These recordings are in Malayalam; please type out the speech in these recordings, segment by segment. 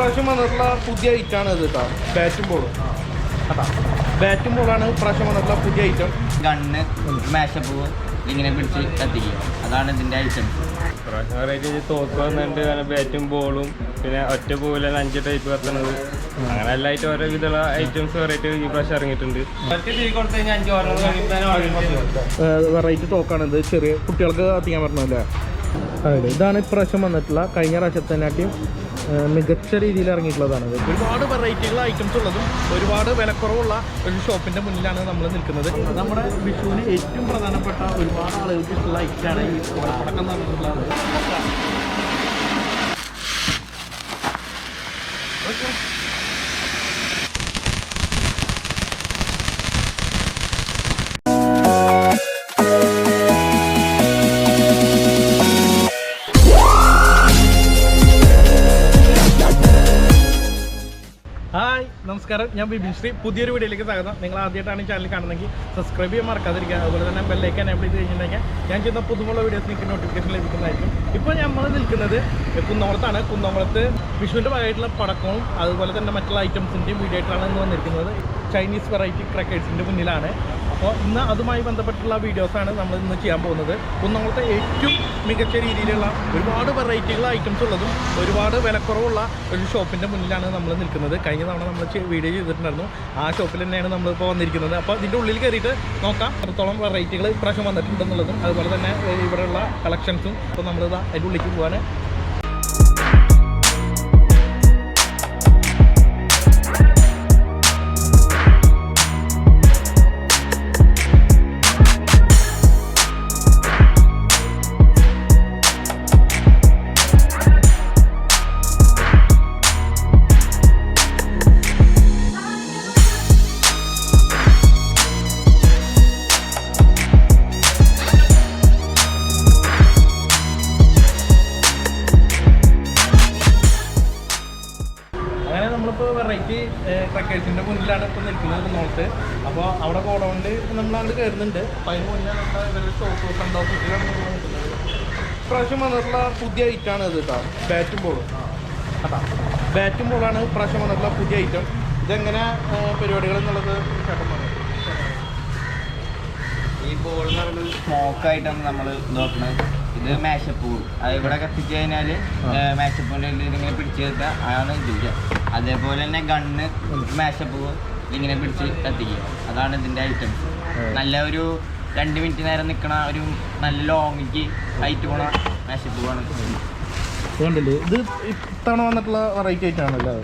ഇപ്രാവശ്യം വന്നിട്ടുള്ള പുതിയ ഐറ്റാണ് ഇത് കേട്ടോ ബാറ്റും ബോളും കേട്ടോ ബാറ്റും ബോളാണ് ഇപ്രാവശ്യം വന്നിട്ടുള്ള പുതിയ ഐറ്റം ഗണ്ണ് മേശപ്പൂവ് ഇങ്ങനെ പിടിച്ച് കത്തിക്കുക. അതാണ് ഇതിന്റെ ഐറ്റംസ് പ്രാവശ്യം വെറൈറ്റി തോക്ക് വന്നിട്ടുണ്ട് അങ്ങനെ ബാറ്റും ബോളും പിന്നെ ഒറ്റ പൂവിലാണ് അഞ്ച് ടൈപ്പ് കത്തണത് അങ്ങനെ എല്ലായിട്ട് ഓരോ വിധമുള്ള ഐറ്റംസ് വെറൈറ്റി ഈ പ്രാവശ്യം ഇറങ്ങിയിട്ടുണ്ട്. വെറൈറ്റി തോക്കാണ് ഇത്. ചെറിയ കുട്ടികൾക്ക് കത്തിക്കാൻ പറഞ്ഞല്ലേ അതെ ഇതാണ് ഇപ്രാവശ്യം വന്നിട്ടുള്ള കഴിഞ്ഞ പ്രാവശ്യത്തിനാട്ടിയും ഏഹ്, മികച്ച രീതിയിൽ ഇറങ്ങിയിട്ടുള്ളതാണ് ഒരുപാട് വെറൈറ്റികൾ ഐറ്റംസ് ഉള്ളതും ഒരുപാട് വിലക്കുറവുള്ള ഒരു ഷോപ്പിന്റെ മുന്നിലാണ് നമ്മൾ നിൽക്കുന്നത്. നമ്മുടെ വിഷുവിന് ഏറ്റവും പ്രധാനപ്പെട്ട ഒരുപാട് ആളുകൾക്ക് ഇഷ്ടമുള്ള ഐറ്റാണ് ഈ ഓണപ്പടക്കം എന്ന് പറഞ്ഞിട്ടുള്ളത്. ഹായ് നമസ്കാരം. ഞാൻ ബിബിൻശ്രീ പുതിയൊരു വീഡിയോയിലേക്ക് സ്വാഗതം. നിങ്ങൾ ആദ്യമായിട്ടാണ് ചാനൽ കാണുന്നെങ്കിൽ സബ്സ്ക്രൈബ് ചെയ്യാൻ മറക്കാതിരിക്കുക. അതുപോലെ തന്നെ ബെല്ലൈക്കൻ എനേബിൾ ചെയ്ത് കഴിഞ്ഞിട്ടുണ്ടെങ്കിൽ ഞാൻ ചെയ്യുന്ന പുതുമുള്ള വീഡിയോസ് നിങ്ങൾക്ക് നോട്ടിഫിക്കേഷൻ ലഭിക്കുന്നതായിരിക്കും. ഇപ്പോൾ നമ്മൾ നിൽക്കുന്നത് കുന്നോളത്താണ് കുന്നോളത്ത് വിഷുവിന്റെ ഭാഗമായിട്ടുള്ള പടക്കവും അതുപോലെ തന്നെ മറ്റുള്ള ഐറ്റംസിന്റെയും വീഡിയോ ആയിട്ടാണ് ഇന്ന് വന്നിരിക്കുന്നത്. ചൈനീസ് വെറൈറ്റി ക്രക്കേഴ്സിന്റെ മുന്നിലാണ്. അപ്പോൾ ഇന്ന് അതുമായി ബന്ധപ്പെട്ടുള്ള വീഡിയോസാണ് നമ്മൾ ഇന്ന് ചെയ്യാൻ പോകുന്നത്. കുന്നംകുളത്തെ ഏറ്റവും മികച്ച രീതിയിലുള്ള ഒരുപാട് വെറൈറ്റികൾ ഐറ്റംസ് ഉള്ളതും ഒരുപാട് വിലക്കുറവുള്ള ഒരു ഷോപ്പിന്റെ മുന്നിലാണ് നമ്മൾ നിൽക്കുന്നത്. കഴിഞ്ഞ തവണ നമ്മൾ വീഡിയോ ചെയ്തിട്ടുണ്ടായിരുന്നു. ആ ഷോപ്പിൽ തന്നെയാണ് നമ്മളിപ്പോൾ വന്നിരിക്കുന്നത്. അപ്പോൾ ഇതിന്റെ ഉള്ളിൽ കയറിയിട്ട് നോക്കാം. എത്രത്തോളം വെറൈറ്റികൾ ഇപ്രാവശ്യം വന്നിട്ടുണ്ടെന്നുള്ളതും. അതുപോലെ തന്നെ ഇവിടെയുള്ള കളക്ഷൻസും അപ്പോൾ നമ്മളിത് അതിന്റെ ഉള്ളിലേക്ക് പോകാൻ അപ്പോൾ അവിടെ ഗോഡൗണിൽ നമ്മൾ അങ്ങോട്ട് കയറുന്നുണ്ട് അപ്പോൾ അതിന് മുന്നേ നമ്മുടെ ഇവരുടെ ഷോപ്പ് നിൽക്കുന്നത് ഇപ്രാവശ്യം വന്നിട്ടുള്ള പുതിയ ഐറ്റാണ് ഇത് കേട്ടോ ബാറ്റും ബോളും കേട്ടോ ബാറ്റും ബോളാണ് ഇപ്രാവശ്യം വന്നിട്ടുള്ള പുതിയ ഐറ്റം ഇതെങ്ങനെ പരിപാടികൾ എന്നുള്ളത് ചേട്ടൻ ഈ ബോൾ എന്ന് പറയുന്നത് സ്മോക്ക് ആയിട്ടാണ് നമ്മൾ നോക്കുന്നത് ഇത് ബോൾ അത് ഇവിടെ കത്തിച്ചു കഴിഞ്ഞാൽ മേശപ്പൂവിന്റെ ഇതിങ്ങനെ പിടിച്ചു നിർത്തുക അതാണ് ഇതിന്റെ അതേപോലെ തന്നെ ഗണ്ണ് മേശപ്പൂവ് ഇങ്ങനെ പിടിച്ച് കത്തിക്കുക അതാണ് ഇതിന്റെ ഐറ്റംസ് നല്ല ഒരു രണ്ട് മിനിറ്റ് നേരം നിൽക്കണ ഒരു നല്ല ലോങ്ങിക്ക് ഹൈറ്റ് പോണ മേശപ്പൂവാണ് പോണ കണ്ടില്ലേ? ഇത് ഇത്തവണ വന്നിട്ടുള്ള വെറൈറ്റി അത്.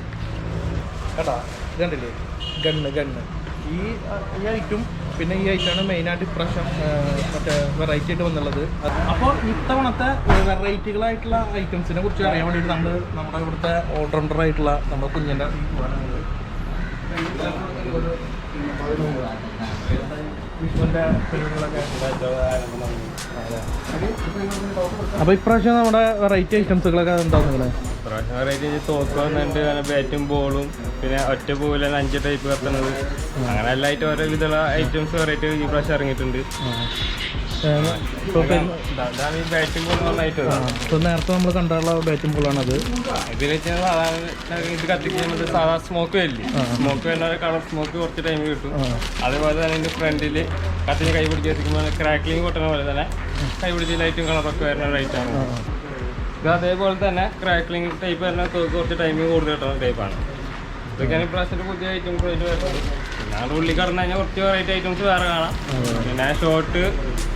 കേട്ടാ? കണ്ടില്ലേ? Gun gun. ഈ ഈ ഐറ്റും പിന്നെ ഈ ഐറ്റാണ് മെയിനായിട്ട് ഇപ്രാവശ്യം മറ്റേ വെറൈറ്റി ആയിട്ട് വന്നുള്ളത്. അപ്പോൾ ഇത്തവണത്തെ വെറൈറ്റികളായിട്ടുള്ള ഐറ്റംസിനെ കുറിച്ച് അറിയാൻ വേണ്ടിയിട്ട് നമ്മൾ നമ്മുടെ ഇവിടുത്തെ ഓൾറൗണ്ടർ ആയിട്ടുള്ള നമ്മുടെ കുഞ്ഞിന്റെ അപ്പോൾ ഇപ്രാവശ്യം നമ്മുടെ വെറൈറ്റി ഐറ്റംസുകളൊക്കെ എന്താവും നിങ്ങളെ ഇപ്രാവശ്യം വെറൈറ്റി തോക്ക് വന്നിട്ട് ബാറ്റും ബോളും പിന്നെ ഒറ്റ പൂവിലാണ് അഞ്ച് ടൈപ്പ് കത്തണത് അങ്ങനെ എല്ലായിട്ട് ഓരോ വിധമുള്ള ഐറ്റംസ് വെറൈറ്റി ഈ പ്രാവശ്യം ഇറങ്ങിയിട്ടുണ്ട്. ഇപ്പോൾ നേരത്തെ നമ്മൾ കണ്ടുള്ള ബാറ്റും ബോളാണത് സാധാരണ ഇത് കത്തിക്കുന്നത് സാധാ സ്മോക്ക് വരില്ലേ? സ്മോക്ക് വരുന്ന കളർ സ്മോക്ക് കുറച്ച് ടൈം കിട്ടും. അതേപോലെ തന്നെ ഇതിന്റെ ഫ്രണ്ടിൽ കത്തിന് കൈ പിടിച്ച് എത്തിക്കുമ്പോൾ ക്രാക്ലിങ് പൊട്ടുന്ന പോലെ തന്നെ കൈ പിടിച്ച് ലൈറ്റും കളറൊക്കെ വരുന്ന ലൈറ്റാണ് ഇത് അതേപോലെ തന്നെ ക്രാക്ലിംഗ് ടൈപ്പ് വരുന്ന കുറച്ച് ടൈമിങ് കൂടുതൽ കിട്ടുന്ന ടൈപ്പാണ് ഇതൊക്കെയാണ് ഇപ്രാവശ്യത്തെ പുതിയ ഐറ്റം ആയിട്ട് വരുന്നത്. പിന്നെ അവിടെ ഉള്ളിൽ കടന്നു കഴിഞ്ഞാൽ കുറച്ച് വെറൈറ്റി ഐറ്റംസ് വേറെ കാണാം. പിന്നെ ഷോർട്ട്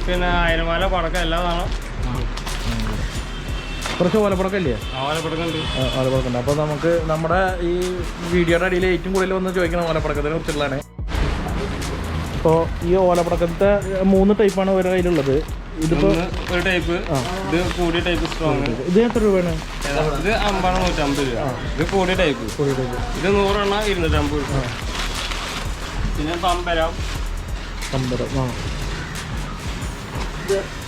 പിന്നെ ആയിരമാല പടക്കം എല്ലാം കാണാം. കുറച്ച് ഓലപ്പടക്കല്ലേ ഓലപ്പടക്കുണ്ട് അപ്പോൾ നമുക്ക് നമ്മുടെ ഈ വീഡിയോയുടെ അടിയിൽ ഏറ്റവും കൂടുതൽ വന്ന് ചോദിക്കണം ഓലപ്പടക്കത്തിനെ കുറിച്ചുള്ളതാണ്. ഇപ്പോൾ ഈ ഓലപ്പടക്കത്തെ മൂന്ന് ടൈപ്പാണ് ഓരോ കയ്യിലുള്ളത്. ഇതിപ്പോ ഒരു ടൈപ്പ് ഇത് കൂടിയ ടൈപ്പ് സ്ട്രോങ് ഇത് എത്ര രൂപയാണ്? ഇത് അമ്പാണ് നൂറ്റമ്പത് രൂപ. ഇത് കൂടിയ ടൈപ്പ് ഒരു ടൈപ്പ് ഇത് നൂറെണ്ണ ഇരുന്നൂറ്റമ്പത് രൂപ. പിന്നെ പമ്പരം അമ്പത് ആ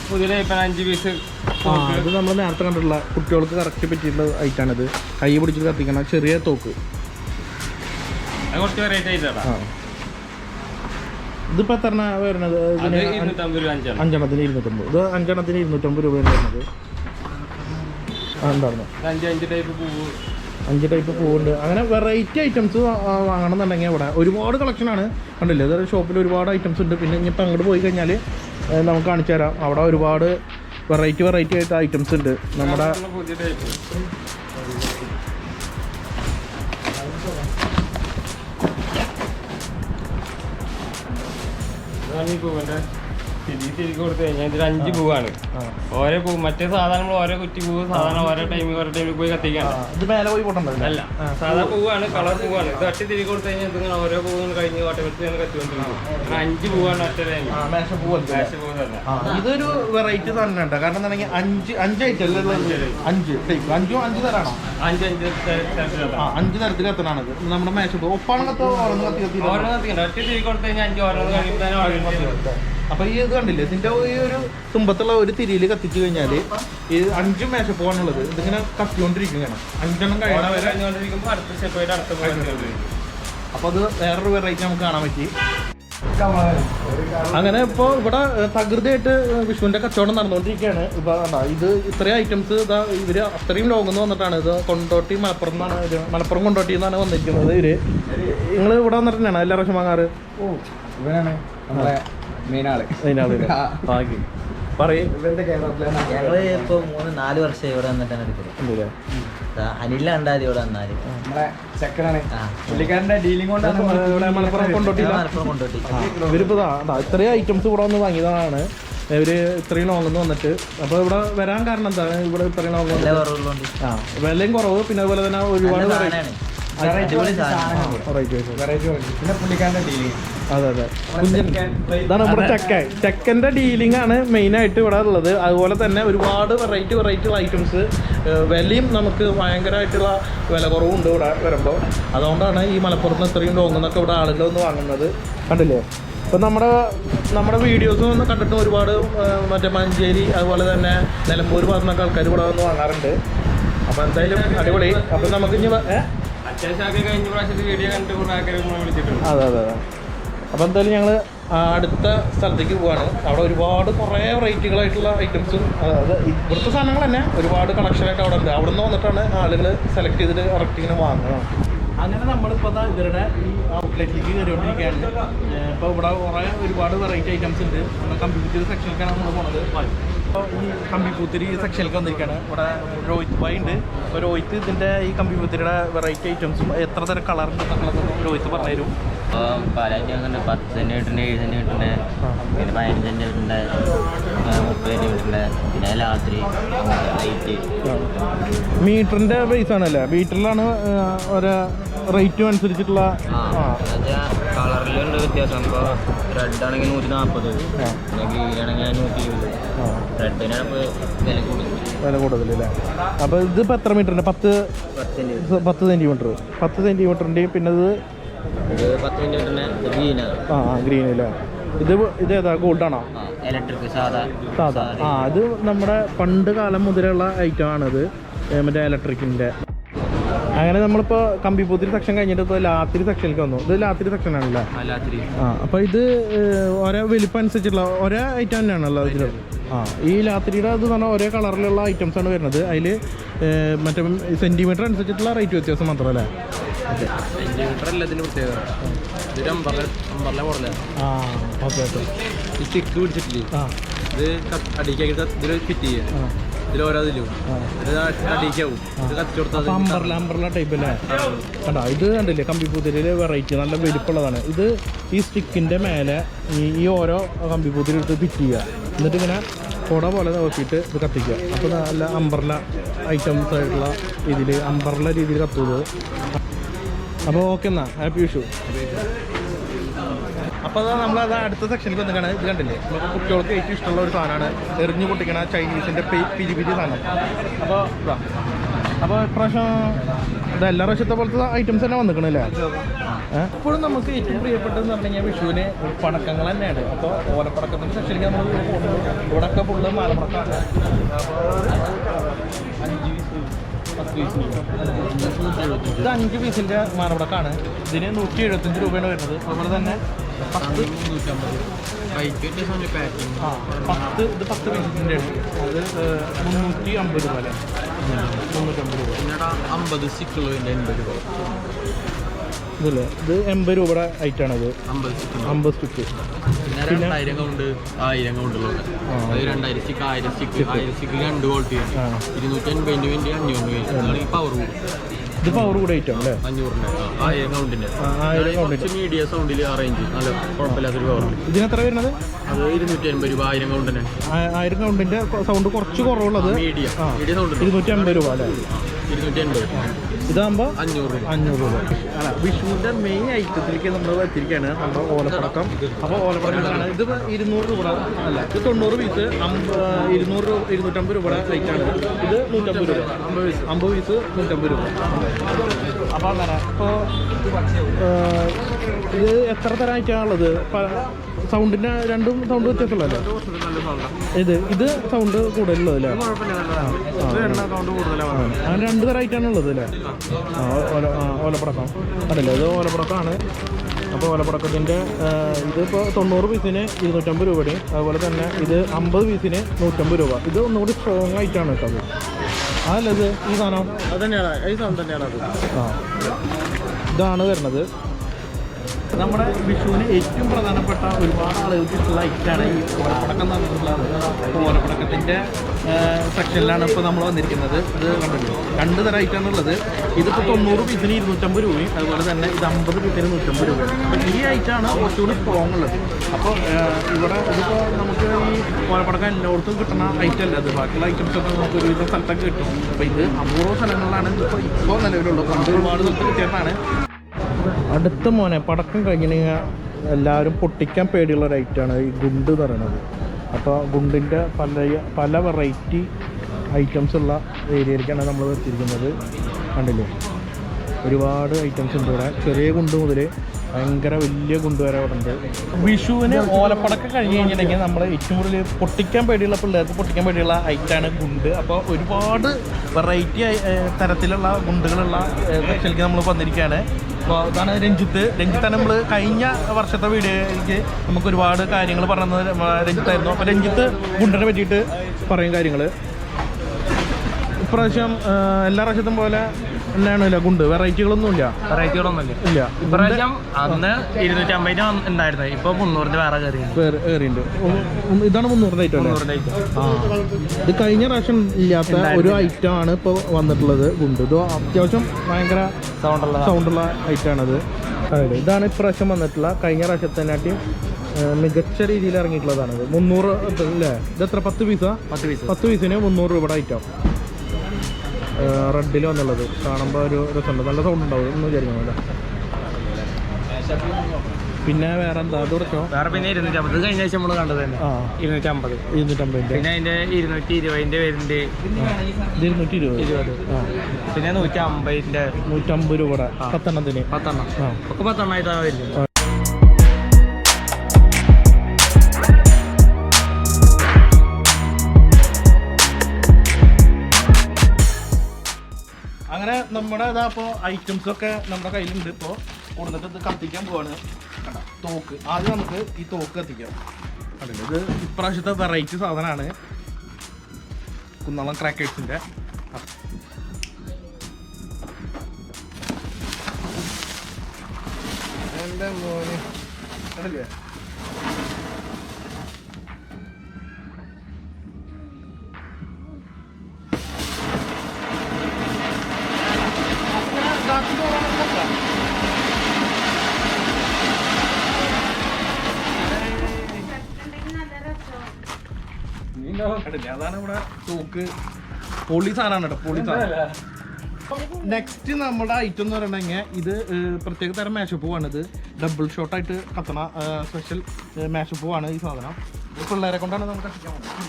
പുതിയ അഞ്ച് പീസ് ആ ഇത് നമ്മൾ നേരത്തെ കണ്ടിട്ടുള്ള കുട്ടികൾക്ക് കറക്റ്റ് പറ്റിയിട്ടുള്ള ഐറ്റാണിത് കൈ പിടിച്ചിട്ട് കത്തിക്കണ. ചെറിയ തോക്ക്. കുറച്ച് വെറൈറ്റി ആയിട്ടാ ആ. ഇതിപ്പോൾ എത്ര വരുന്നത്? അഞ്ചെണ്ണത്തിന് ഇരുന്നൂറ്റമ്പത്. ഇത് അഞ്ചെണ്ണത്തിന് ഇരുന്നൂറ്റമ്പത് രൂപയാണ് വരുന്നത്. ഉണ്ടായിരുന്നു അഞ്ച് അഞ്ച് ടൈപ്പ് പൂവ്. അഞ്ച് ടൈപ്പ് പൂവുണ്ട്. അങ്ങനെ വെറൈറ്റി ഐറ്റംസ് വാങ്ങണമെന്നുണ്ടെങ്കിൽ ഇവിടെ ഒരുപാട് കളക്ഷനാണ് കണ്ടില്ലേ? അതായത് ഷോപ്പിൽ ഒരുപാട് ഐറ്റംസ് ഉണ്ട്. പിന്നെ ഇനിയിപ്പോൾ അങ്ങോട്ട് പോയി കഴിഞ്ഞാൽ നമുക്ക് കാണിച്ചു തരാം. അവിടെ ഒരുപാട് വെറൈറ്റി വെറൈറ്റി ആയിട്ട് ഐറ്റംസ് ഉണ്ട്. നമ്മുടെ ഈ തിരി തിരികെ കൊടുത്തു. കഴിഞ്ഞാൽ ഇതിൽ അഞ്ച് പൂവാണ്. ഓരോ പൂ മറ്റേ സാധാരണ നമ്മൾ ഓരോ കുറ്റി പൂവ് സാധാരണ ഓരോ ടൈമിൽ ഓരോ ടൈമിൽ പോയി കത്തിക്കാണ്. ഇത് മേലെ പോയി പോട്ടുണ്ടല്ലോ? അല്ല. സാധാ പൂവാണ് കളർ പൂവാണ്. ഇത് ഒറ്റ തിരികെ കൊടുത്തു കഴിഞ്ഞാൽ ഇതിങ്ങനെ ഓരോ പൂവും കഴിഞ്ഞ് ഓട്ടോമാറ്റിക് തന്നെ കത്തിക്കൊണ്ടിരിക്കും അഞ്ച് പൂവാണ് ഒറ്റ പൂവ് ഇതൊരു വെറൈറ്റി തന്നെ ഉണ്ട് കാരണം എന്താണെങ്കിൽ അഞ്ച് അഞ്ച് ഐറ്റം? അഞ്ച് ടൈപ്പ് അഞ്ചും. അഞ്ച് തരാണോ? അഞ്ച് അഞ്ച് അഞ്ച് തരത്തിൽ കത്തനാണിത് നമ്മുടെ മേശ പൂ. ഒപ്പാണ് കത്ത് ഓരോന്ന് കത്തി കത്തി ഓരോ കത്തിക്കണ്ട ഒറ്റ തിരികെ കൊടുത്തു കഴിഞ്ഞാൽ അഞ്ച് ഓരോന്ന് കഴിയുമ്പോൾ തന്നെ അപ്പൊ ഈ ഇത് കണ്ടില്ലേ? ഇതിന്റെ ഈ ഒരു തുമ്പത്തുള്ള ഒരു തിരിയിൽ കത്തിച്ചു കഴിഞ്ഞാൽ ഈ അഞ്ച് മേശപ്പൂവാണുള്ളത് ഇതിങ്ങനെ കത്തിക്കൊണ്ടിരിക്കുകയാണ് അഞ്ചെണ്ണം കഴിയണ വരെ പൂവ് അപ്പൊ അത് വേറൊരു വെറൈറ്റി നമുക്ക് കാണാൻ പറ്റി. അങ്ങനെ ഇപ്പോൾ ഇവിടെ തകൃതിയായിട്ട് വിഷുവിന്റെ കച്ചവടം നടന്നുകൊണ്ടിരിക്കുകയാണ്. ഇപ്പൊ കണ്ടോ, ഇത് ഇത്രയും ഐറ്റംസ് ഇതാ ഇവർ അത്രയും ലോകം വന്നിട്ടാണ്. ഇത് കൊണ്ടോട്ടി മലപ്പുറം എന്നാണ് ഇത് മലപ്പുറം കൊണ്ടോട്ടി എന്നാണ് വന്നിരിക്കുന്നത് ഇവർ. നിങ്ങൾ ഇവിടെ വന്നിട്ടുണ്ടാണ് എല്ലാ പ്രാവശ്യം വാങ്ങാറ്? ഓ ഇവനാണ് നമ്മളെ ബാക്കി പറയും. ഇവരുടെ കേരളത്തിലാണ് ഞങ്ങൾ ഇപ്പൊ മൂന്ന് നാല് വർഷം ഇവിടെ വന്നിട്ടാണ് എടുക്കുന്നത് അനില ഇവിടെ വന്നാൽ. ഇവരിപ്പോ ഇത്രയും ഐറ്റംസ് ഇവിടെ വന്ന് വാങ്ങിയതാണ്. ഇവർ ഇത്രയും ലോങ്ങിൽ വന്നിട്ട്. അപ്പൊ ഇവിടെ വരാൻ കാരണം എന്താണ് ഇവിടെ ഇത്രയും ലോങ് നല്ല കുറവുള്ളതുകൊണ്ട് ആ വിലയും കുറവ്. പിന്നെ അതുപോലെ തന്നെ ഒരുപാട് പിന്നെ പുള്ളിക്കാരന്റെ ഡീലിംഗ് അതെ അതെ. ഇതാണ് നമ്മുടെ ചക്കൻ ചക്കന്റെ ഡീലിംഗ് ആണ് മെയിൻ ആയിട്ട് ഇവിടെ ഉള്ളത്. അതുപോലെ തന്നെ ഒരുപാട് വെറൈറ്റി വെറൈറ്റി ഐറ്റംസ് വിലയും നമുക്ക് ഭയങ്കരമായിട്ടുള്ള വില കുറവുണ്ട് ഇവിടെ വരുമ്പോൾ. അതുകൊണ്ടാണ് ഈ മലപ്പുറത്ത് നിന്ന് ഇത്രയും ലോങ്ങിൽ ഇവിടെ ആളുകൾ ഒന്ന് വാങ്ങുന്നത്. കണ്ടില്ലേ? ഇപ്പം നമ്മുടെ നമ്മുടെ വീഡിയോസ് ഒന്ന് കണ്ടിട്ട് ഒരുപാട് മറ്റേ മഞ്ചേരി അതുപോലെ തന്നെ നിലമ്പൂർ ഭാഗത്തുനിന്നൊക്കെ ആൾക്കാർ ഇവിടെ വന്ന് വാങ്ങാറുണ്ട്. അപ്പോൾ എന്തായാലും അടിപൊളി. അപ്പം നമുക്ക് ഇനി അതെ അതെ അതെ. അപ്പോൾ എന്തായാലും ഞങ്ങൾ അടുത്ത സ്ഥലത്തേക്ക് പോവാണ്. അവിടെ ഒരുപാട് കുറേ വെറൈറ്റികളായിട്ടുള്ള ഐറ്റംസും അതായത് ഇവിടുത്തെ സാധനങ്ങൾ തന്നെ ഒരുപാട് കളക്ഷനായിട്ട് അവിടെ ഉണ്ട്. അവിടെ നിന്ന് വന്നിട്ടാണ് ആളുകൾ സെലക്ട് ചെയ്തിട്ട് കറക്റ്റ് ഇങ്ങനെ വാങ്ങുന്നത്. അങ്ങനെ നമ്മളിപ്പോൾ ഇവരുടെ ഈ ഔട്ട്ലെറ്റിലേക്ക് കയറിക്കൊണ്ടിരിക്കുകയാണ് ഇപ്പോൾ ഇവിടെ കുറേ ഒരുപാട് വെറൈറ്റി ഐറ്റംസ് ഉണ്ട്. നമ്മുടെ കമ്പ്യൂട്ടർ സെക്ഷനിലേക്കാണ് നമ്മൾ പോണത്. അപ്പോൾ ഈ കമ്പിപ്പൂത്തിരി സെക്ഷനിലേക്ക് വന്നിരിക്കുകയാണ്. ഇവിടെ രോഹിത് ഭായ് ഉണ്ട്. അപ്പോൾ രോഹിത് ഇതിന്റെ ഈ കമ്പിപ്പൂത്തിരിയുടെ വെറൈറ്റി ഐറ്റംസും എത്ര തരം കളർ ഉണ്ടെന്നുള്ളത് രോഹിത് പറഞ്ഞുതരും. പല ഐറ്റം പത്ത് സെന്റിമീറ്ററിന്റെ ഏഴ് സെന്റിമീറ്ററിന്റെ പിന്നെ പതിനഞ്ച് സെന്റിമീറ്ററിന്റെ മുപ്പത് സെന്റിമീറ്ററിന്റെ പിന്നെ രാത്രി ലൈറ്റ് മീറ്ററിന്റെ ബേസ് ആണല്ലേ? മീറ്ററിലാണ് ഓരോ റേറ്റും അനുസരിച്ചിട്ടുള്ള കളറിലുണ്ട് വ്യത്യാസം. ഇപ്പോൾ റെഡ് ആണെങ്കിൽ നൂറ്റി നാൽപ്പത് ഗ്രീൻ ആണെങ്കിൽ നൂറ്റി ഇരുപത് റെഡിനാണ് ഇപ്പോൾ വില കൂടുതൽ വില കൂടുതലല്ലേ അപ്പോൾ ഇതിപ്പോൾ എത്ര മീറ്ററിന്റെ പത്ത് പത്ത് സെന്റിമീറ്റർ പത്ത് സെന്റിമീറ്ററിന്റെയും സെന്റിമീറ്ററിന്റെയും പിന്നെ ഇത് പത്ത് സെന്റിമീറ്ററിന്റെ ഗ്രീനാണ് ആ ഗ്രീൻ അല്ലേ ഇത് ഇത് ഏതാ? ഗോൾഡാണോ ആ ഇലക്ട്രിക് സാധാ. സാധാ. ആ അത് നമ്മുടെ പണ്ട് കാലം മുതലുള്ള ഐറ്റം ആണ് ഇത് മറ്റേ ഇലക്ട്രിക്കിന്റെ അങ്ങനെ നമ്മളിപ്പോൾ കമ്പിപ്പൂത്തിരി സെക്ഷൻ കഴിഞ്ഞിട്ട് ഇപ്പോൾ ലാത്തിരി സെക്ഷനിലേക്ക് വന്നു. ഇത് ലാത്തിരി സെക്ഷൻ ആണല്ലേ? ആ അപ്പോൾ ഇത് ഓരോ വലിപ്പം അനുസരിച്ചുള്ള ഒരേ ഐറ്റം തന്നെയാണല്ലോ അതിൽ ആ ഈ ലാത്തിരിയുടെ അത് പറഞ്ഞാൽ ഒരേ കളറിലുള്ള ഐറ്റംസ് ആണ് വരുന്നത്. അതിൽ മറ്റേ സെന്റിമീറ്റർ അനുസരിച്ചിട്ടുള്ള റേറ്റ് വ്യത്യാസം മാത്രമല്ലേ? സെന്റിമീറ്റർ പ്രത്യേകത. ഇതൊരു അമ്പർല മോഡലാണ് ആ ഓക്കെ ഓക്കെ ഈ സ്റ്റിക്ക് പിടിച്ചിട്ടില്ലേ? ഇത് ഇതിൽ ഫിറ്റ് ചെയ്യുക ആ. ഓരോ ഇതിലും ഇത് അടിക്കാവും ഇത് കത്തിച്ചു കൊടുത്താൽ അപ്പോൾ അമ്പർല അമ്പർല ടൈപ്പ് അല്ലേ? കണ്ടോ ഇത് കണ്ടില്ലേ കമ്പിപ്പൂത്തിരിയിൽ വെറൈറ്റി നല്ല വലിപ്പമുള്ളതാണ്. ഇത് ഈ സ്റ്റിക്കിന്റെ മേലെ ഈ ഓരോ കമ്പിപ്പൂത്തിരി എടുത്ത് ഫിറ്റ് ചെയ്യുക. എന്നിട്ട് ഇങ്ങനെ കുട പോലെ നോക്കിയിട്ട് ഇത് കത്തിക്കുക. അപ്പോൾ നല്ല അമ്പർല ഐറ്റംസ് ആയിട്ടുള്ള രീതിയിൽ അമ്പർല രീതിയിൽ കത്തുന്നത് അപ്പോൾ ഓക്കെ എന്നാ. ഹാപ്പി വിഷു. അപ്പോൾ അതാ അടുത്ത സെക്ഷനിൽ വന്നിട്ടാണ് ഇത് കണ്ടില്ലേ? നമുക്ക് കുട്ടികൾക്ക് ഏറ്റവും ഇഷ്ടമുള്ള ഒരു സാധനമാണ് എറിഞ്ഞു പൊട്ടിക്കണ ചൈനീസിന്റെ പിരി പിരി സാധനം. അപ്പോൾ അപ്പോൾ ഇപ്രാവശ്യം ഇത് എല്ലാ പ്രാവശ്യത്തെ പോലത്തെ ഐറ്റംസ് തന്നെ വന്നിക്കണല്ലേ ഇപ്പോഴും നമുക്ക് ഏറ്റവും പ്രിയപ്പെട്ടതെന്ന് പറഞ്ഞു കഴിഞ്ഞാൽ വിഷുവിന് പടക്കങ്ങൾ തന്നെയാണ്. അപ്പോൾ ഓലപ്പടക്കത്തിന്റെ സെക്ഷനിലേക്ക് നമ്മൾ ഇവിടെ ഇവിടെയൊക്കെ ഫുള്ള് മാലപ്പടക്കമാണ് അപ്പോൾ അഞ്ച് ഇത് അഞ്ച് പീസിന്റെ മാലപ്പടക്കമാണ്. ഇതിന് നൂറ്റി എഴുപത്തഞ്ച് രൂപയാണ് വരുന്നത്. അതുപോലെ തന്നെ പത്ത്? ആ പത്ത് ഇത് പത്ത് മിനിറ്റിന്റെ ഉണ്ട് അത് മുന്നൂറ്റി അമ്പത് രൂപ അല്ലേ? മുന്നൂറ്റമ്പത് രൂപ. അമ്പത് സിക്കിളിന്റെ എൺപത് രൂപ. ഇതല്ലേ? ഇത് എൺപത് രൂപയുടെ ഐറ്റാണത് അമ്പത് സ്റ്റിക്ക് പിന്നെ രണ്ടായിരം കൗണ്ട് ആയിരം കൗണ്ടുള്ളത്. അത് രണ്ടായിരം സ്റ്റിക്ക് ആയിരം സ്റ്റിക്ക് ആയിരം സ്റ്റിക്ക് രണ്ട് വോൾട്ട് ഇരുന്നൂറ്റി അൻപതിന് വേണ്ടി അഞ്ഞൂറിന് വേണ്ടി പവർ കൂടും ഇത് പവർ കൂടെ ഐറ്റം അല്ലേ? അഞ്ഞൂറിന്റെ ആയിരം കൗണ്ടിന്റെ ആയിരം മീഡിയം സൗണ്ടിൽ അറേഞ്ച് നല്ല കുഴപ്പമില്ലാത്തൊരു പവർ ഇതിനെത്ര വരുന്നത്? അത് ഇരുന്നൂറ്റി അൻപത് രൂപ ആയിരം കൗണ്ടിന് ആ- ആയിരം കൗണ്ടിന്റെ സൗണ്ട് കുറച്ച് കുറവുള്ളത് മീഡിയ മീഡിയ സൗണ്ട് ഇരുന്നൂറ്റി രൂപ അല്ലേ? ഇരുന്നൂറ്റി അൻപത് ഇതാകുമ്പോൾ അഞ്ഞൂറ് അഞ്ഞൂറ് രൂപ. അല്ല വിഷുവിന്റെ മെയിൻ ഐറ്റത്തിലേക്ക് നമ്മൾ വെച്ചിരിക്കുകയാണ് നമ്മുടെ ഓലപ്പടക്കം. അപ്പോൾ ഓലപ്പടക്കം ഇത് ഇരുന്നൂറ് രൂപ അല്ല ഇത് തൊണ്ണൂറ് പീസ് ഇരുന്നൂറ് രൂപ ഇരുന്നൂറ്റമ്പത് രൂപയുടെ റേറ്റാണ് ഇത് നൂറ്റമ്പത് രൂപ. അമ്പത് പീസ് അമ്പത് പീസ് നൂറ്റമ്പത് രൂപ. അപ്പോൾ അങ്ങനെ. ഇപ്പോൾ ഇത് എത്ര തരം ഐറ്റമാണുള്ളത് സൗണ്ടിന്റെ രണ്ടും സൗണ്ട് വ്യത്യാസമുള്ളതല്ലേ? സൗണ്ടാണ് ഇത് ഇത് സൗണ്ട് കൂടുതലുള്ളതല്ലേ? അങ്ങനെ രണ്ട് തരം ഐറ്റാണ് ഉള്ളത് അല്ലേ ആ ഓലപ്പടക്കം അതല്ലേ ഇത് ഓലപ്പടക്കമാണ് അപ്പോൾ ഓലപ്പടക്കത്തിന്റെ ഇതിപ്പോൾ തൊണ്ണൂറ് പീസിന് ഇരുന്നൂറ്റമ്പത് രൂപയുടെയും അതുപോലെ തന്നെ ഇത് അമ്പത് പീസിന് നൂറ്റമ്പത് രൂപ. ഇത് ഒന്നുകൂടി സ്ട്രോങ് ആയിട്ടാണ് കേട്ടത് അതല്ല ഇത്? ഈ സാധനം? അത് തന്നെയാണ്. ഈ സൗണ്ട് തന്നെയാണ് ആ. ഇതാണ് വരുന്നത്. നമ്മുടെ വിഷുവിന് ഏറ്റവും പ്രധാനപ്പെട്ട ഒരുപാട് ആളുകൾക്ക് ഇഷ്ടമുള്ള ഐറ്റാണ് ഈ ഓലപ്പടക്കം എന്ന് പറഞ്ഞിട്ടുള്ളത്. അപ്പോൾ ഓലപ്പടക്കത്തിന്റെ സെക്ഷനിലാണ് ഇപ്പോൾ നമ്മൾ വന്നിരിക്കുന്നത്. ഇത് കണ്ടല്ലോ രണ്ട് തരം ഐറ്റാണ് ഉള്ളത്. ഇതിപ്പോൾ തൊണ്ണൂറ് പീസിന് ഇരുന്നൂറ്റമ്പത് രൂപയും അതുപോലെ തന്നെ ഇത് അമ്പത് പീസിന് നൂറ്റമ്പത് രൂപയും. അപ്പോൾ ഈ ഐറ്റാണ് കുറച്ചുകൂടി സ്ട്രോങ് ഉള്ളത്. അപ്പോൾ ഇവിടെ ഇതിപ്പോൾ നമുക്ക് ഈ ഓലപ്പടക്കം എല്ലായിടത്തും കിട്ടുന്ന ഐറ്റം അല്ല അത് ബാക്കിയുള്ള ഐറ്റംസ് ഒക്കെ നമുക്ക് ഒരുവിധ സ്ഥലത്തൊക്കെ കിട്ടും. അപ്പോൾ ഇത് അപൂർവ സ്ഥലങ്ങളിലാണ് ഇതിപ്പോൾ ഇപ്പോൾ നിലവിലുള്ളത്. പണ്ട് ഒരുപാട് സ്ഥലത്ത് കിട്ടിയതാണ്. അടുത്ത മോനെ പടക്കം കഴിഞ്ഞാൽ എല്ലാവരും പൊട്ടിക്കാൻ പേടിയുള്ള ഒരു ഐറ്റമാണ് ഈ ഗുണ്ട് എന്ന് പറയുന്നത്. അപ്പോൾ ഗുണ്ടിന്റെ പല പല വെറൈറ്റി ഐറ്റംസ് ഉള്ള ഏരിയയിലേക്കാണ് നമ്മൾ വെച്ചിരിക്കുന്നത് കണ്ടില്ലേ? ഒരുപാട് ഐറ്റംസ് ഉണ്ട് ഇവിടെ. ചെറിയ ഗുണ്ട് മുതൽ ഭയങ്കര വലിയ കൊണ്ടുവരവിടുണ്ട് വിഷുവിന് ഓലപ്പടക്കം കഴിഞ്ഞ് കഴിഞ്ഞിട്ടുണ്ടെങ്കിൽ നമ്മൾ ഏറ്റവും കൂടുതൽ പൊട്ടിക്കാൻ പേടിയുള്ള പിള്ളേർക്ക് പൊട്ടിക്കാൻ പേടിയുള്ള ഐറ്റാണ് ഗുണ്ട്. അപ്പോൾ ഒരുപാട് വെറൈറ്റി തരത്തിലുള്ള ഗുണ്ടുകളുള്ള ശരിക്കും നമ്മൾ വന്നിരിക്കുകയാണ്. അപ്പോൾ അതാണ് രഞ്ജിത്ത്. രഞ്ജിത്താണ് നമ്മൾ കഴിഞ്ഞ വർഷത്തെ വീഡിയോയിലേക്ക് നമുക്ക് ഒരുപാട് കാര്യങ്ങൾ പറഞ്ഞത് രഞ്ജിത്തായിരുന്നു അപ്പോൾ രഞ്ജിത്ത് ഗുണ്ടിനെ പറ്റിയിട്ട് പറയും കാര്യങ്ങൾ ഇപ്രാവശ്യം എല്ലാ പ്രാവശ്യത്തും പോലെ തന്നെയാണല്ലോ ഗുണ്ട്. വെറൈറ്റികളൊന്നും ഇല്ല. വെറൈറ്റികളൊന്നുമില്ല ഇല്ല. ഇപ്രാവശ്യം അന്ന് ഇരുന്നൂറ്റി അമ്പതിന് ഇപ്പൊ മുന്നൂറിന്റെ വേറെ കയറി വേറെ ഏറിയുണ്ട് ഉം, ഉം, ഇതാണ് മുന്നൂറ് ഐറ്റം ഇത് കഴിഞ്ഞ പ്രാവശ്യം ഇല്ലാത്ത ഒരു ഐറ്റം ആണ് ഇപ്പൊ വന്നിട്ടുള്ളത് ഗുണ്ട്. ഇത് അത്യാവശ്യം ഭയങ്കര സൗണ്ടുള്ള സൗണ്ടുള്ള ആണത് അതെ ഇതാണ് ഇപ്രാവശ്യം വന്നിട്ടുള്ള കഴിഞ്ഞ പ്രാവശ്യത്തിനാട്ടി മികച്ച രീതിയിൽ ഇറങ്ങിയിട്ടുള്ളതാണ് മുന്നൂറ് അല്ലേ? ഇത് എത്ര? പത്ത് പീസാ? പത്ത് പീസ്. പത്ത് പീസിന് മുന്നൂറ് രൂപയുടെ ഐറ്റം റെഡിൽ വന്നുള്ളത്. കാണുമ്പോൾ ഒരു രസമുണ്ട്. നല്ല സൗണ്ട് ഉണ്ടാവും എന്ന് വിചാരിക്കുന്നില്ല പിന്നെ വേറെ എന്താ അത് കുറച്ചോ? വേറെ പിന്നെ ഇരുന്നൂറ്റമ്പത്. കഴിഞ്ഞ ആഴ്ച നമ്മൾ കണ്ടത് തന്നെ. ഇരുന്നൂറ്റമ്പത് ഇരുന്നൂറ്റമ്പത്. ഇരുന്നൂറ്റമ്പതിന്റെ പിന്നെ അതിന്റെ ഇരുന്നൂറ്റി ഇരുപതിന്റെ വരുന്നുണ്ട് ഇരുന്നൂറ്റി ഇരുപത്. ഇരുപത് പിന്നെ നൂറ്റി അമ്പതിന്റെ നൂറ്റമ്പത് രൂപ പത്തെണ്ണത്തിന്. പത്തെണ്ണം. ഒക്കെ പത്തെണ്ണമായിട്ടാണ് വരുന്നത്. അങ്ങനെ നമ്മുടെ ഇതാ ഇപ്പോൾ ഐറ്റംസ് ഒക്കെ നമ്മുടെ കയ്യിലുണ്ട് ഇപ്പോൾ കൊടുത്തിട്ട് കത്തിക്കാൻ പോവാണ്. തോക്ക്. ആദ്യം നമുക്ക് ഈ തോക്ക് കത്തിക്കാം. കണ്ടില്ലേ? ഇത് ഇപ്രാവശ്യത്തെ വെറൈറ്റി സാധനമാണ്. കുന്നളം ക്രാക്കേഴ്സിന്റെ എന്റെ മോന് കണ്ടില്ലേ? കണ്ടില്ലേ? അതാണ് ഇവിടെ തൂക്ക്. പൊളി സാധനമാണ് കേട്ടോ പൊളി സാധനം. നെക്സ്റ്റ് നമ്മുടെ ഐറ്റം എന്ന് പറയണെങ്കിൽ ഇത് പ്രത്യേക തരം മാഷപ്പൂവാണ് ഇത്. ഡബിൾ ഷോട്ടായിട്ട് കത്തണ സ്പെഷ്യൽ മാഷപ്പൂവാണ് ഈ സാധനം. ഇത് പിള്ളേരെ കൊണ്ടാണ് നമുക്ക് കത്തിക്കാൻ പോകുന്നത്.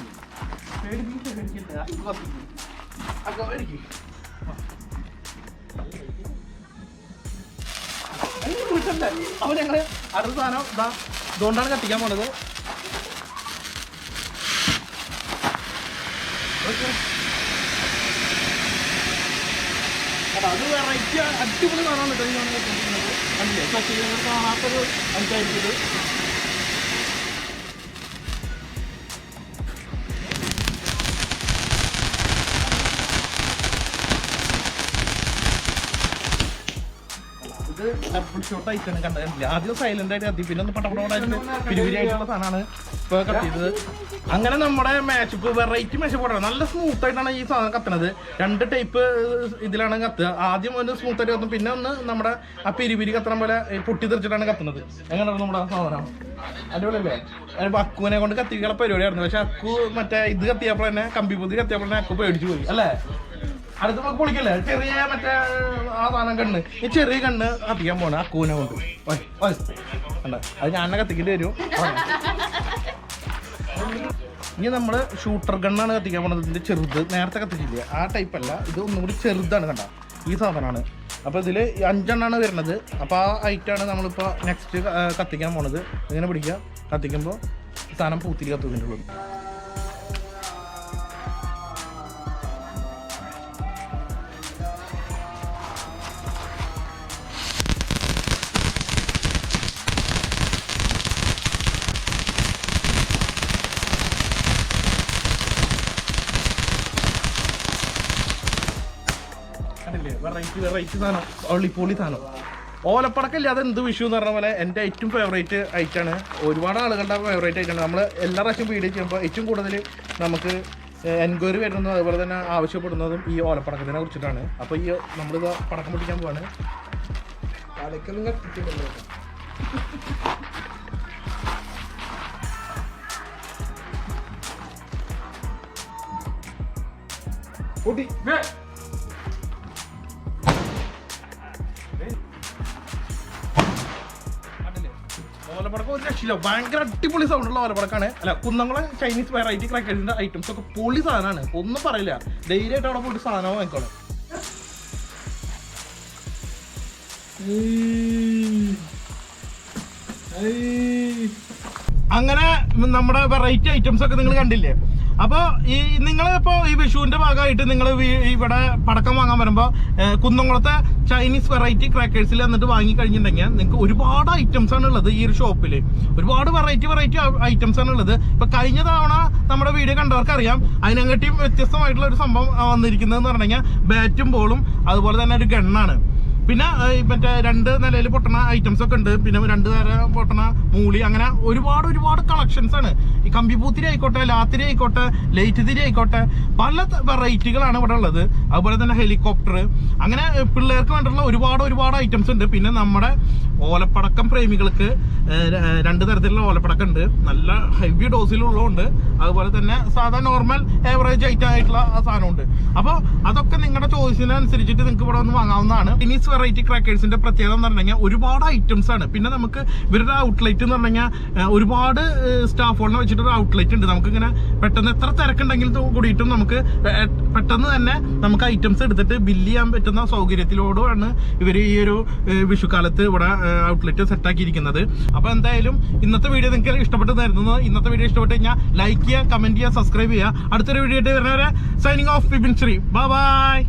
ഞങ്ങൾ അടുത്ത സാധനം ഇതാ ഇതുകൊണ്ടാണ് കത്തിക്കാൻ പോണത് അപ്പൊ അത് വെറൈറ്റി അടിപൊളി കാണാൻ കേട്ടോ ഈ സാധനം കണ്ടില്ലേ? പക്ഷേ കാണാത്തൊരു അഞ്ചായിരിക്കും ഷോട്ട് ആയിട്ടാണ് കണ്ടില്ല ആദ്യം സൈലന്റ് ആയിട്ട് കത്തി പിന്നെ ഒന്ന് പടപടമായിട്ട് പിരിവിരി ആയിട്ടുള്ള സാധനമാണ് ഇപ്പൊ കത്തിയത് അങ്ങനെ നമ്മുടെ മാച്ചപ്പ് വെറൈറ്റി മാച്ചപ്പ് ആണ് നല്ല സ്മൂത്ത് ആയിട്ടാണ് ഈ സാധനം കത്തണത്. രണ്ട് ടൈപ്പ് ഇതിലാണ് കത്തുക ആദ്യം ഒന്ന് സ്മൂത്ത് ആയിട്ട് കത്തും പിന്നെ ഒന്ന് നമ്മുടെ ആ പിരിപിരി കത്തണം പോലെ പൊട്ടി തെറിച്ചിട്ടാണ് കത്തുന്നത്. എങ്ങനെയാണ് നമ്മുടെ സാധനം? അടിപൊളിയല്ലേ? അക്കുവിനെ കൊണ്ട് കത്തിക്കാനുള്ള പരിപാടിയായിരുന്നു. പക്ഷെ അക്കു മറ്റേ ഇത് കത്തിയപ്പോൾ തന്നെ കമ്പി പൊതി കത്തിയപ്പോൾ തന്നെ അക്കു പേടിച്ചു പോയി അല്ലേ? അടുത്ത് നമുക്ക് പൊളിക്കല്ലേ? ചെറിയ മറ്റേ ആ സാധനം കണ്ണ്. ഈ ചെറിയ കണ്ണ് കത്തിക്കാൻ പോണ കൂന കൊണ്ട്. കണ്ടോ? അത് ഞാൻ കത്തിക്കേണ്ടി വരും. ഇനി നമ്മൾ ഷൂട്ടർ ഗണ്ണാണ് കത്തിക്കാൻ പോണത്. ഇതിന്റെ ചെറുത് നേരത്തെ കത്തിച്ചില്ലേ? ആ ടൈപ്പ് അല്ല. ഇത് ഒന്നുകൂടി ചെറുതാണ് കണ്ട? ഈ സാധനമാണ്. അപ്പോൾ ഇതിൽ അഞ്ചെണ്ണാണ് വരുന്നത്. അപ്പോൾ ആ ഐറ്റാണ് നമ്മളിപ്പോൾ നെക്സ്റ്റ് കത്തിക്കാൻ പോണത്. ഇങ്ങനെ പിടിക്കുക. കത്തിക്കുമ്പോൾ സ്ഥാനം പൂത്തിരി കത്തുന്നതിന്റെ വെറൈറ്റി സാധനം ഒള്ളിപ്പൊളി സാധനം. ഓലപ്പടക്കല്ലേ അത് എന്ത് വിഷു എന്ന് പറഞ്ഞ പോലെ എന്റെ ഏറ്റവും ഫേവറേറ്റ് ഐറ്റാണ് ഒരുപാട് ആളുകളുടെ ഫേവറേറ്റ് ഐറ്റാണ് നമ്മൾ എല്ലാ പ്രാവശ്യം വീഡിയോ ചെയ്യുമ്പോൾ ഏറ്റവും കൂടുതൽ നമുക്ക് എൻക്വയറി വരുന്നതും അതുപോലെ തന്നെ ആവശ്യപ്പെടുന്നതും ഈ ഓലപ്പടക്കത്തിനെ കുറിച്ചിട്ടാണ്. അപ്പോൾ ഈ നമ്മൾ നമ്മളിത് പടക്കം പൊട്ടിക്കാൻ പോവാണ്. പൊട്ടി. രക്ഷയില്ല ഭയങ്കര അടിപൊളി സൗണ്ട് ഉള്ള ഓലപ്പടക്കാണ് അല്ല കുന്നംകുളം ചൈനീസ് വെറൈറ്റി ക്രാക്കേഴ്സിന്റെ ഐറ്റംസ് ഒക്കെ പൊളി സാധനമാണ്. ഒന്നും പറയില്ല. ധൈര്യമായിട്ട് അവിടെ പോയിട്ട് സാധനം വാങ്ങിക്കോളെ. അങ്ങനെ നമ്മുടെ വെറൈറ്റി ഐറ്റംസ് ഒക്കെ നിങ്ങൾ കണ്ടില്ലേ? അപ്പോൾ ഈ നിങ്ങൾ ഇപ്പോൾ ഈ വിഷുവിന്റെ ഭാഗമായിട്ട് നിങ്ങൾ ഇവിടെ പടക്കം വാങ്ങാൻ വരുമ്പോൾ കുന്നംകുളത്തെ ചൈനീസ് വെറൈറ്റി ക്രാക്കേഴ്സിൽ എന്നിട്ട് വാങ്ങി കഴിഞ്ഞിട്ടുണ്ടെങ്കിൽ നിങ്ങൾക്ക് ഒരുപാട് ഐറ്റംസ് ആണ് ഉള്ളത് ഈ ഒരു ഷോപ്പിൽ ഒരുപാട് വെറൈറ്റി വെറൈറ്റി ഐറ്റംസ് ആണ് ഉള്ളത്. ഇപ്പൊ കഴിഞ്ഞ തവണ നമ്മുടെ വീഡിയോ കണ്ടവർക്ക് അറിയാം അതിനെക്കാട്ടിയും വ്യത്യസ്തമായിട്ടുള്ള ഒരു സംഭവം ആ, വന്നിരിക്കുന്നത് എന്ന് പറഞ്ഞു കഴിഞ്ഞാൽ ബാറ്റും ബോളും അതുപോലെ തന്നെ ഒരു ഗണ്ണാണ് പിന്നെ മറ്റേ രണ്ട് നിലയിൽ പൊട്ടണ ഐറ്റംസ് ഒക്കെ ഉണ്ട്. പിന്നെ രണ്ട് നേരം പൊട്ടണ മൂളി അങ്ങനെ ഒരുപാട് ഒരുപാട് കളക്ഷൻസ് ആണ്. കമ്പിപ്പൂത്തിരി ആയിക്കോട്ടെ ലാത്തിരി ആയിക്കോട്ടെ ലൈറ്റ് തിരി ആയിക്കോട്ടെ പല വെറൈറ്റികളാണ് ഇവിടെ ഉള്ളത്. അതുപോലെ തന്നെ ഹെലികോപ്റ്റർ അങ്ങനെ പിള്ളേർക്ക് വേണ്ടിയിട്ടുള്ള ഒരുപാട് ഒരുപാട് ഐറ്റംസ് ഉണ്ട്. പിന്നെ നമ്മുടെ ഓലപ്പടക്കം പ്രേമികൾക്ക് രണ്ട് തരത്തിലുള്ള ഓലപ്പടക്കം ഉണ്ട്. നല്ല ഹെവി ഡോസിലുള്ളതുണ്ട് അതുപോലെ തന്നെ സാധാ നോർമൽ ഏവറേജ് ഐറ്റം ആയിട്ടുള്ള സാധനമുണ്ട് അപ്പോൾ അതൊക്കെ നിങ്ങളുടെ ചോയ്സിനനുസരിച്ചിട്ട് നിങ്ങൾക്ക് ഇവിടെ വന്ന് വാങ്ങാവുന്നതാണ്. ഇനീസ് വെറൈറ്റി ക്രാക്കേഴ്സിന്റെ പ്രത്യേകത എന്ന് പറഞ്ഞു കഴിഞ്ഞാൽ ഒരുപാട് ഐറ്റംസ് ആണ്. പിന്നെ നമുക്ക് ഇവരുടെ ഔട്ട്ലെറ്റ് എന്ന് പറഞ്ഞു കഴിഞ്ഞാൽ ഏഹ്, ഒരുപാട് സ്റ്റാഫുകളെ വെച്ചിട്ട് ഒരു ഔട്ട്ലെറ്റ് ഉണ്ട്. നമുക്ക് ഇങ്ങനെ പെട്ടെന്ന് എത്ര തിരക്കുണ്ടെങ്കിൽ കൂടിയിട്ടും നമുക്ക് പെട്ടെന്ന് തന്നെ നമുക്ക് ഐറ്റംസ് എടുത്തിട്ട് ബില്ല് ചെയ്യാൻ പറ്റുന്ന സൗകര്യത്തിലോടുമാണ് ഇവർ ഈ ഒരു വിഷുക്കാലത്ത് ഇവിടെ ഔട്ട്ലെറ്റ് സെറ്റാക്കിയിരിക്കുന്നത് അപ്പോൾ എന്തായാലും ഇന്നത്തെ വീഡിയോ നിങ്ങൾക്ക് ഇഷ്ടപ്പെട്ടതായിരുന്നു ഇന്നത്തെ വീഡിയോ ഇഷ്ടപ്പെട്ട് കഴിഞ്ഞാൽ ലൈക്ക് ചെയ്യുക കമന്റ് ചെയ്യുക സബ്സ്ക്രൈബ് ചെയ്യുക. അടുത്തൊരു വീഡിയോ ആയിട്ട് വരുന്നവരെ signing off Bibin Sree. Bye